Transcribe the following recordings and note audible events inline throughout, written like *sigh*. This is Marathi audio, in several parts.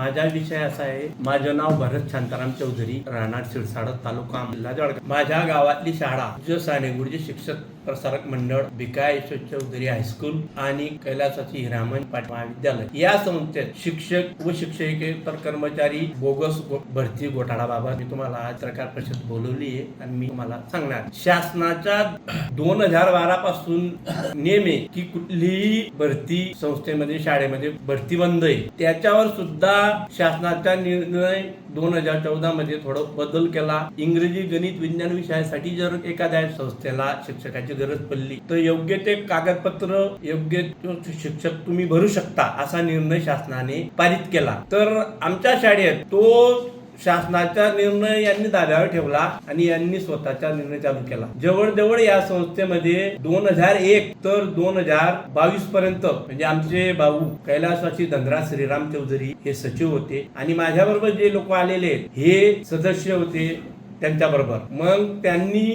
माझा विषय असा आहे माझं नाव भरत शांताराम चौधरी राहणार शिरसाडत तालुका जळगाव. माझ्या गावातली शाळा जो सानेगुरुजी शिक्षक प्रसारक मंडळ बिकाय चौधरी हायस्कूल आणि कैलासाची हिरामन पाटील महाविद्यालय. या संस्थेत शिक्षक व शिक्षकेतर कर्मचारी बोगस भरती घोटाळाबाबत मी तुम्हाला आज पत्रकार परिषद बोलवली आहे आणि मी तुम्हाला सांगणार. शासनाच्या दोन हजार बारा पासून नेमे आहे की कुठलीही भरती संस्थेमध्ये शाळेमध्ये भरती बंद आहे. त्याच्यावर सुद्धा शासनाचा निर्णय दोन हजार चौदा मध्ये थोडं बदल केला. इंग्रजी गणित विज्ञान विषयासाठी जर एखाद्या संस्थेला शिक्षकाची गरज पडली तर योग्य ते कागदपत्र योग्य शिक्षक तुम्ही भरू शकता असा निर्णय शासनाने पारित केला. तर आमच्या शाळेत तो शासनाचा निर्णय यांनी दाब्यावर ठेवला आणि यांनी स्वतःचा निर्णय चालू केला. जवळजवळ या संस्थेमध्ये दोन हजार एक तर दोन हजार बावीस पर्यंत म्हणजे आमचे भाऊ कैलासवासी धनराज श्रीराम चौधरी हे सचिव होते आणि माझ्याबरोबर जे लोक आलेले हे सदस्य होते त्यांच्या बरोबर मग त्यांनी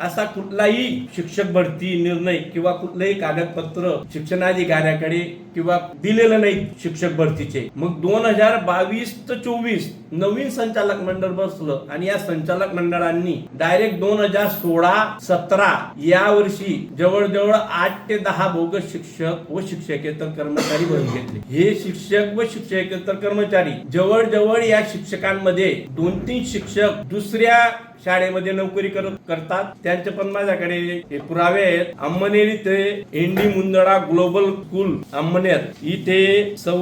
असा कुठलाही शिक्षक भरती निर्णय किंवा कुठलंही कागदपत्र शिक्षणाधिकाऱ्याकडे किंवा दिलेलं नाही शिक्षक भरतीचे. मग दोन हजार बावीस ते चोवीस नवीन संचालक मंडळ बसलं आणि या संचालक मंडळांनी डायरेक्ट दोन हजार सोळा सतरा या वर्षी जवळजवळ आठ ते दहा बोगस शिक्षक व शिक्षकेतर कर्मचारी भरून घेतले. हे शिक्षक व शिक्षकेतर कर्मचारी जवळजवळ या शिक्षकांमध्ये दोन तीन शिक्षक दुसऱ्या शाळेमध्ये नोकरी करत करतात. त्यांचे पण माझ्याकडे हे पुरावे आहेत. अंमनेरी ते एनडी मुंदडा ग्लोबल स्कूल अंमनेरी इथे सौ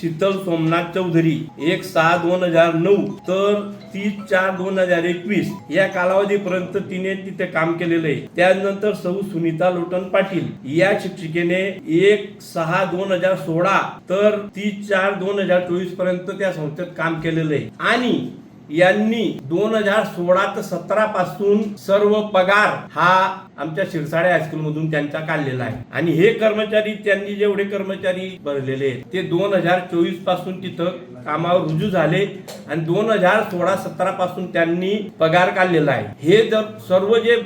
शीतल सोमनाथ चौधरी एक सहा दोन हजार नऊ तर तीस चार दोन हजार एकवीस या कालावधीपर्यंत तिने तिथे काम केलेलं. आहे त्यानंतर सौ सुनीता लोटन पाटील या शिक्षिकेने एक सहा दोन हजार सोळा तर तीस चार दोन हजार चोवीसपर्यंत त्या संस्थेत काम केलेलं. आहे आणि यांनी दोन हजार सोळा ते सतरा पासून सर्व पगार हा आमच्या शिरसाळे हायस्कूल मधून त्यांचा काढलेला आहे. आणि हे कर्मचारी त्यांनी जेवढे कर्मचारी भरलेले आहेत ते दोन हजार चोवीसपासून तिथं कामावर रुजू झाले आणि दोन हजार सोळा सतरा पासून त्यांनी पगार काढलेला आहे. हे जर सर्व जे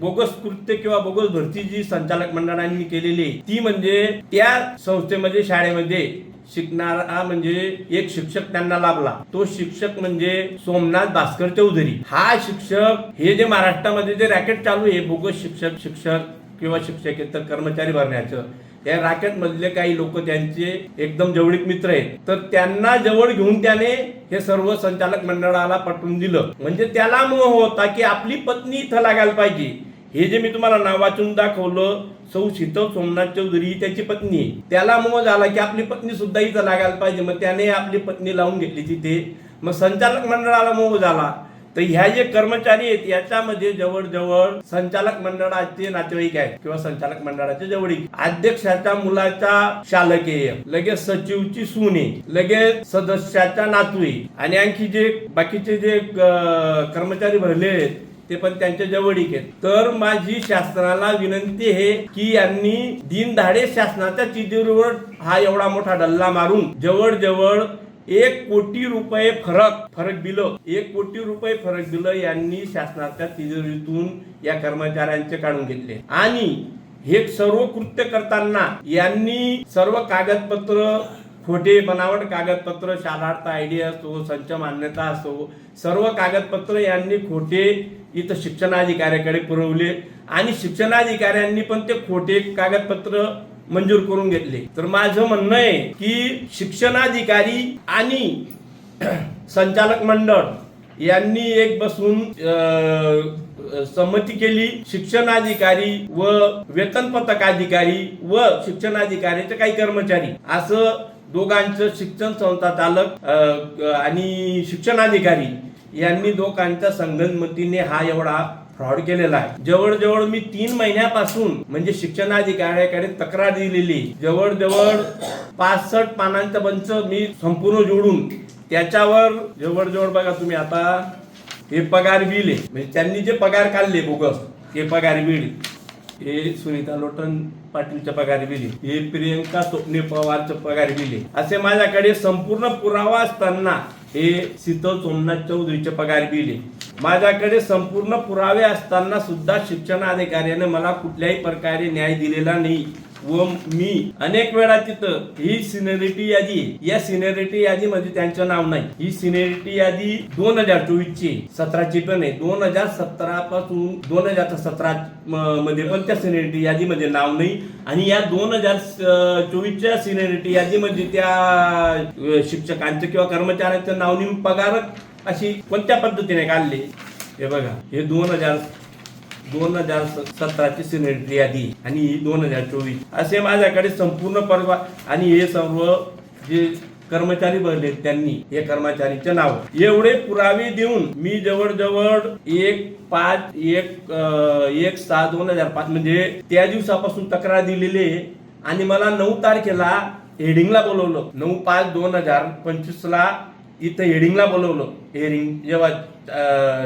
बोगस कृत्य किंवा बोगस भरती जी संचालक मंडळांनी केलेली ती म्हणजे त्या संस्थेमध्ये शाळेमध्ये शिकणारा म्हणजे एक शिक्षक त्यांना लाभला. तो शिक्षक म्हणजे सोमनाथ भास्कर चौधरी. हा शिक्षक हे जे महाराष्ट्रामध्ये जे रॅकेट चालू आहे बोगस शिक्षक शिक्षक किंवा शिक्षकेतर कर्मचारी भरण्याचं या रॅकेट मधले काही लोक त्यांचे एकदम जवळीक मित्र आहेत. तर त्यांना जवळ घेऊन त्याने हे सर्व संचालक मंडळाला पटवून दिलं. म्हणजे त्याला मोह होता की आपली पत्नी इथं लागायला पाहिजे. हे जे मी तुम्हाला नाव वाचून दाखवलं सौ शीतल सोमनाथ चौधरी ही त्याची पत्नी त्याला मोह झाला की आपली पत्नी सुद्धा इथं लागायला पाहिजे. मग त्याने आपली पत्नी लावून घेतली तिथे. मग संचालक मंडळाला मोह झाला. तर ह्या जे कर्मचारी आहेत याच्यामध्ये जवळजवळ संचालक मंडळाचे नातेवाईक आहेत किंवा संचालक मंडळाचे जवळीक. अध्यक्षाच्या मुलाचा शालक आहे लगेच सचिवची सून आहे लगेच सदस्याचा नातू आहे. आणि आणखी जे बाकीचे जे कर्मचारी भरले आहेत ते पण त्यांच्या जवळीक आहेत. तर माझी शासनाला विनंती आहे की यांनी दिनधाडे शासनाच्या तिजोरीवर हा एवढा मोठा डल्ला मारून जवळजवळ एक कोटी रुपये फरक फरक दिलं. एक कोटी रुपये फरक बिल यांनी शासनाच्या तिजोरीतून या कर्मचाऱ्यांचे काढून घेतले. आणि हे सर्व कृत्य करताना यांनी सर्व कागदपत्र खोटे बनावट कागदपत्र शालार्थ आयडी असो संच मान्यता असो सर्व कागदपत्र यांनी खोटे इथं शिक्षणाधिकाऱ्याकडे पुरवले. आणि शिक्षणाधिकाऱ्यांनी पण ते खोटे कागदपत्र मंजूर करून घेतले. तर माझं म्हणणं आहे की शिक्षणाधिकारी आणि *clears throat* संचालक मंडळ यांनी एक बसून संमती केली. शिक्षणाधिकारी व वेतन पथक अधिकारी व शिक्षणाधिकाऱ्याचे काही कर्मचारी. असं दोघांचं शिक्षण संस्था चालक आणि शिक्षणाधिकारी यांनी दोघांच्या संगनमतीने हा एवढा फ्रॉड केलेला आहे. जवळजवळ मी तीन महिन्यापासून म्हणजे शिक्षणाधिकाऱ्याकडे तक्रार दिलेली. जवळजवळ पासष्ट पानांचा बंच मी संपूर्ण जोडून त्याच्यावर जवळजवळ बघा तुम्ही आता हे पगार बिल आहे. म्हणजे त्यांनी जे पगार काढले बोगस हे पगार बिल हे सुनीता लोटन पाटीलचं पगार बिल हे प्रियंका स्वप्ने पवारचं पगार बिल असे माझ्याकडे संपूर्ण पुरावा असताना हे शीतल सोमनाथ चौधरीचे पगार बिल आहे. माझ्याकडे संपूर्ण पुरावे असताना सुद्धा शिक्षणाधिकाऱ्याने मला कुठल्याही प्रकारे न्याय दिलेला नाही व मी अनेक वेळा तिथं ही सिनेरिटी यादी या सिनेरिटी यादी मध्ये त्यांचं नाव नाही. ही सिनेरिटी यादी दोन हजार चोवीस ची सतराची पण आहे. दोन हजार सतरा पासून दोन हजार सतरा मध्ये पण त्या सिनेरिटी यादीमध्ये नाव नाही. आणि या दोन हजार चोवीसच्या सिनेरिटी यादीमध्ये त्या शिक्षकांचं किंवा कर्मचाऱ्यांचं नाव नेऊन पगार अशी कोणत्या पद्धतीने काढले? हे बघा हे दोन हजार दोन हजार सतराची सिनेटरी यादी आणि ही दोन हजार चोवीस. असे माझ्याकडे संपूर्ण परवा आणि हे सर्व जे कर्मचारी भरले त्यांनी हे कर्मचारीचे नाव. एवढे पुरावे देऊन मी जवळजवळ एक पाच एक एक सहा दोन हजार पाच म्हणजे त्या दिवसापासून तक्रार दिलेली आणि मला नऊ तारखेला हेडिंगला बोलवलं. नऊ पाच दोन हजार पंचवीस ला इथं हेडिंगला बोलवलं. एअरिंग जेव्हा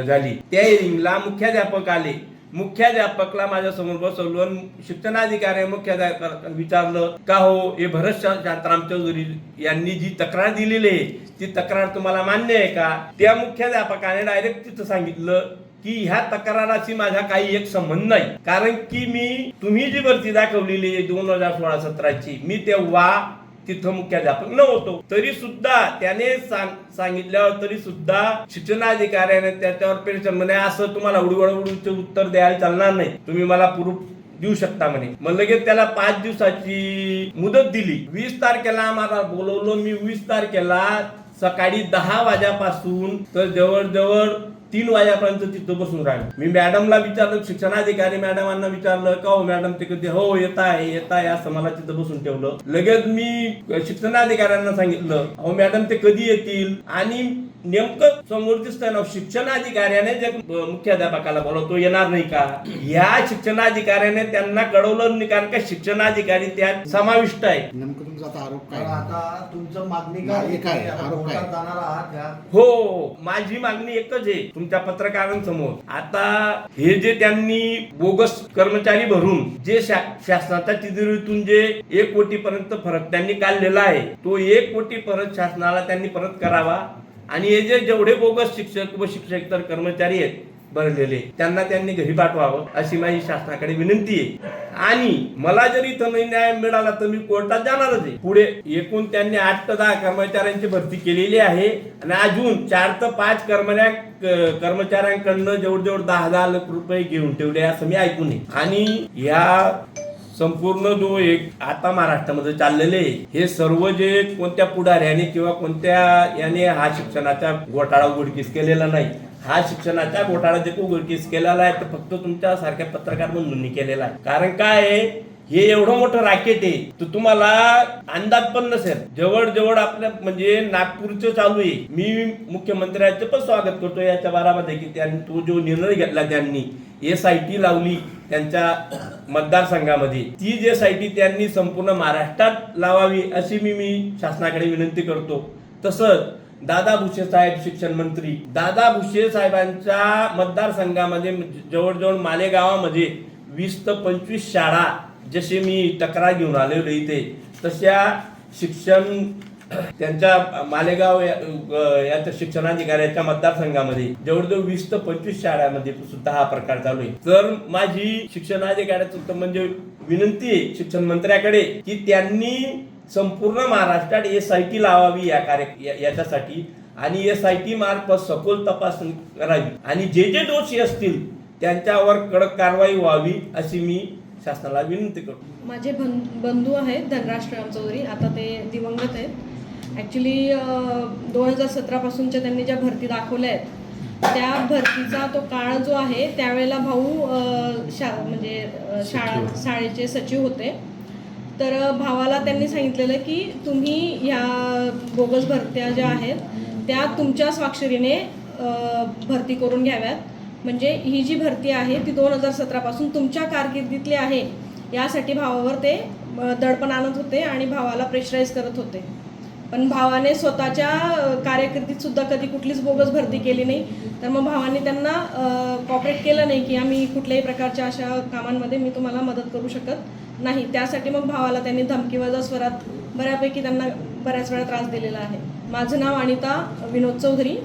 झाली. त्या एअरिंगला मुख्याध्यापक आले. मुख्याध्यापकला माझ्यासमोर बसवलं शिक्षणाधिकारी मुख्याध्यापक विचारलं का हो हे भरत शांताराम चौधरी यांनी जी तक्रार दिलेली आहे ती तक्रार तुम्हाला मान्य आहे का? त्या मुख्याध्यापकाने डायरेक्ट तिथं सांगितलं की ह्या तक्राराशी माझा काही एक संबंध नाही. कारण की मी तुम्ही जी भरती दाखवलेली आहे दोन हजार सोळा सतराची मी तेव्हा तिथं मुख्याध्यापक नव्हतो. तरी सुद्धा त्याने सांग- सांगितल्यावर तरी सुद्धा शिक्षणाधिकाऱ्याने त्याच्यावर पेन्शन म्हणे असं तुम्हाला उडवडवडूचे उत्तर द्यायला चालणार नाही. तुम्ही मला प्रूफ देऊ शकता म्हणे. मग लगेच त्याला पाच दिवसाची मुदत दिली. वीस तारखेला आम्हाला बोलवलं मी वीस तारखेला सकाळी दहा वाज्यापासून तर जवळजवळ तीन वाजेपर्यंत तिथं बसून राहिलो. मी मॅडमला विचारलं शिक्षणाधिकारी मॅडमांना विचारलं का हो मॅडम ते कधी हो येत आहे येत आहे असं मला तिथं बसून ठेवलं. लगेच मी शिक्षणाधिकाऱ्यांना सांगितलं अहो मॅडम ते कधी येतील? आणि नेमकं समोर दिसतंय ना शिक्षणाधिकाऱ्याने जे मुख्याध्यापकाला बोलवतो येणार नाही का? या शिक्षणाधिकाऱ्याने त्यांना कळवलं नाही कारण का शिक्षणाधिकारी त्यात समाविष्ट आहे. नेमकं तुमचा आता आरोप काय? आता तुमचं मागणी मागणी काय? काय? आता आरोप काय? कोर्टात जाणार आहात का? हो माझी मागणी एकच आहे तुमच्या पत्रकारांसमोर. आता हे जे त्यांनी बोगस कर्मचारी भरून जे शा- शासनाच्या तिजोरीतून जे एक कोटी पर्यंत फरक त्यांनी काढलेला आहे तो एक कोटी परत शासनाला त्यांनी परत करावा. आणि हे जे जेवढे बोगस शिक्षक व शिक्षक तर कर्मचारी आहेत भरलेले त्यांना त्यांनी घरी पाठवावं अशी माझी शासनाकडे विनंती आहे. आणि मला जरी इथं नाही न्याय मिळाला तर मी कोर्टात जाणारच आहे. पुढे एकूण त्यांनी आठ ते दहा कर्मचाऱ्यांची भरती केलेली आहे. आणि अजून चार ते पाच कर्मचाऱ्या कर्मचाऱ्यांकडनं जवळजवळ दहा दहा लाख रुपये घेऊन ठेवले असं मी ऐकून आहे. आणि या संपूर्ण जो एक आता महाराष्ट्रामध्ये चाललेले आहे, हे सर्व जे कोणत्या पुढाऱ्याने किंवा कोणत्या याने हा शिक्षणाचा घोटाळा उघडकीस केलेला नाही. हा शिक्षणाचा घोटाळा जे उघडकीस केलेला आहे तर फक्त तुमच्या सारख्या पत्रकार म्हणून केलेला आहे. कारण काय आहे हे एवढं मोठं राकेट आहे तर तुम्हाला अंदाज पण नसेल. जवळ जवळ आपल्या म्हणजे नागपूरचं चालू आहे. मी मुख्यमंत्र्यांचं पण स्वागत करतो याच्या बारामध्ये की त्यांनी तो जो निर्णय घेतला त्यांनी एस आय टी लावली त्यांच्या मतदारसंघामध्ये. ती जे आय टी त्यांनी संपूर्ण महाराष्ट्रात लावावी अशी मी मी शासनाकडे विनंती करतो. तसंच दादा भुसे साहेब शिक्षण मंत्री दादा भुसे साहेबांच्या मतदारसंघामध्ये जवळजवळ मालेगावामध्ये वीस ते पंचवीस शाळा जसे मी तक्रार घेऊन आलेलो इथे तशा शिक्षण त्यांच्या मालेगाव याच्या शिक्षणाधिकाऱ्याच्या मतदारसंघामध्ये जवळजवळ वीस ते पंचवीस शाळांमध्ये सुद्धा हा प्रकार चालू आहे. तर माझी शिक्षणाधिकाऱ्याचं म्हणजे विनंती आहे शिक्षण मंत्र्याकडे की त्यांनी संपूर्ण महाराष्ट्रात एस आय टी लावावी या कार्य याच्यासाठी आणि एस आय टी मार्फत सखोल तपासणी करावी. आणि जे जे दोषी असतील त्यांच्यावर कडक कारवाई व्हावी अशी मी शासनाला विनंती करतो. माझे बं बंधू आहेत धनराज श्रीराम चौधरी आता ते दिवंगत आहेत. ॲक्च्युली दोन हजार सतरापासूनच्या त्यांनी ज्या भरती दाखवल्या आहेत त्या भरतीचा तो काळ जो आहे त्यावेळेला भाऊ शा म्हणजे शाळा शाळेचे सचिव होते. तर भावाला त्यांनी सांगितलेलं की तुम्ही ह्या बोगस भरत्या ज्या आहेत त्या तुमच्या स्वाक्षरीने भरती करून घ्याव्यात. म्हणजे ही जी भरती आहे ती दोन हजार सतरापासून तुमच्या कारकिर्दीतली आहे. यासाठी भावावर ते दडपण आणत होते आणि भावाला प्रेशराईज करत होते. पण भावाने स्वतःच्या कार्यकिर्दीत सुद्धा कधी कुठलीच बोगस भरती केली नाही. तर मग भावाने त्यांना कॉपरेट केलं नाही की आम्ही कुठल्याही प्रकारच्या अशा कामांमध्ये मी तुम्हाला मदत करू शकत नाही. त्यासाठी मग भावाला त्यांनी धमकीवजा स्वरात बऱ्यापैकी त्यांना बऱ्याच वेळा त्रास दिलेला आहे. माझं नाव अनिता विनोद चौधरी.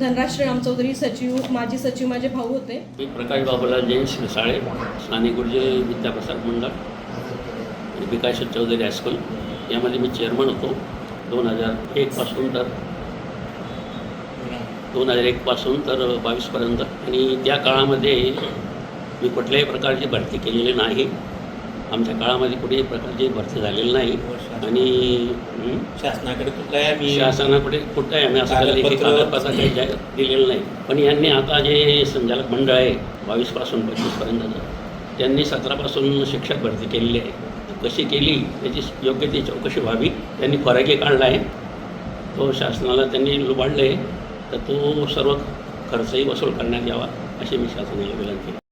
धनराज श्रीराम चौधरी सचिव माजी सचिव माझे भाऊ होते. मी प्रकाश बाबूला जयेश मिसाळे स्थानिक गुरुजे विद्याप्रसाद मंडळ विकास चौधरी हायस्कूल. यामध्ये मी चेअरमन होतो. दोन हजार एकपासून तर दोन हजार एकपासून तर बावीसपर्यंत आणि त्या काळामध्ये मी कुठल्याही प्रकारची भरती केलेली नाही. आमच्या काळामध्ये कुठेही प्रकारची भरती झालेली नाही. आणि शासनाकडे कुठलाही आम्ही शासनाकडे कुठे आम्ही असं कागदपत्र- काही दिलेलं नाही. पण यांनी आता जे संचालक मंडळ आहे बावीसपासून पंचवीसपर्यंतचं त्यांनी सतरापासून शिक्षक भरती केलेली आहे. कशी केली त्याची योग्य ती चौकशी व्हावी त्यांनी फरकी काढला आहे. तो शासनाला त्यांनी लुबाडले तर तो सर्व खर्चही वसूल करण्यात यावा अशी मी शासनाला विनंती